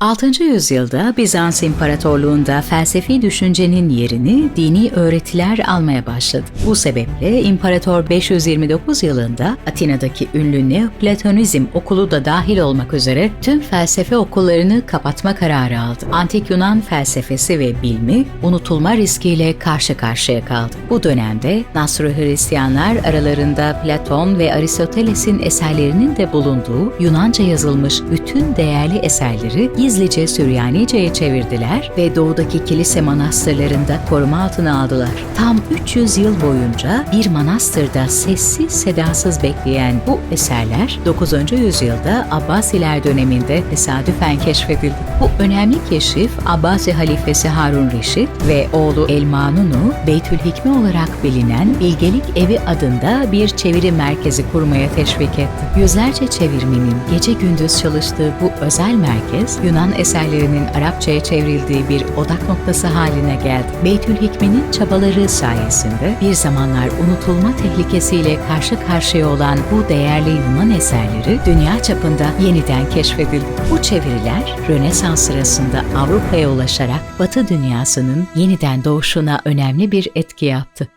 6. yüzyılda Bizans İmparatorluğu'nda felsefi düşüncenin yerini dini öğretiler almaya başladı. Bu sebeple İmparator 529 yılında Atina'daki ünlü Neoplatonizm okulu da dahil olmak üzere tüm felsefe okullarını kapatma kararı aldı. Antik Yunan felsefesi ve bilimi unutulma riskiyle karşı karşıya kaldı. Bu dönemde Nasr Hristiyanlar aralarında Platon ve Aristoteles'in eserlerinin de bulunduğu Yunanca yazılmış bütün değerli eserleri gizlice Süryanice'ye çevirdiler ve doğudaki kilise manastırlarında koruma altına aldılar. Tam 300 yıl boyunca bir manastırda sessiz sedasız bekleyen bu eserler 9. yüzyılda Abbasiler döneminde tesadüfen keşfedildi. Bu önemli keşif Abbasi halifesi Harun Reşit ve oğlu El-Manun'u Beytül Hikme olarak bilinen Bilgelik Evi adında bir çeviri merkezi kurmaya teşvik etti. Yüzlerce çevirmenin gece gündüz çalıştığı bu özel merkez Yunan eserlerinin Arapçaya çevrildiği bir odak noktası haline geldi. Beytül Hikme'nin çabaları sayesinde bir zamanlar unutulma tehlikesiyle karşı karşıya olan bu değerli Yunan eserleri dünya çapında yeniden keşfedildi. Bu çeviriler Rönesans sırasında Avrupa'ya ulaşarak Batı dünyasının yeniden doğuşuna önemli bir etki yaptı.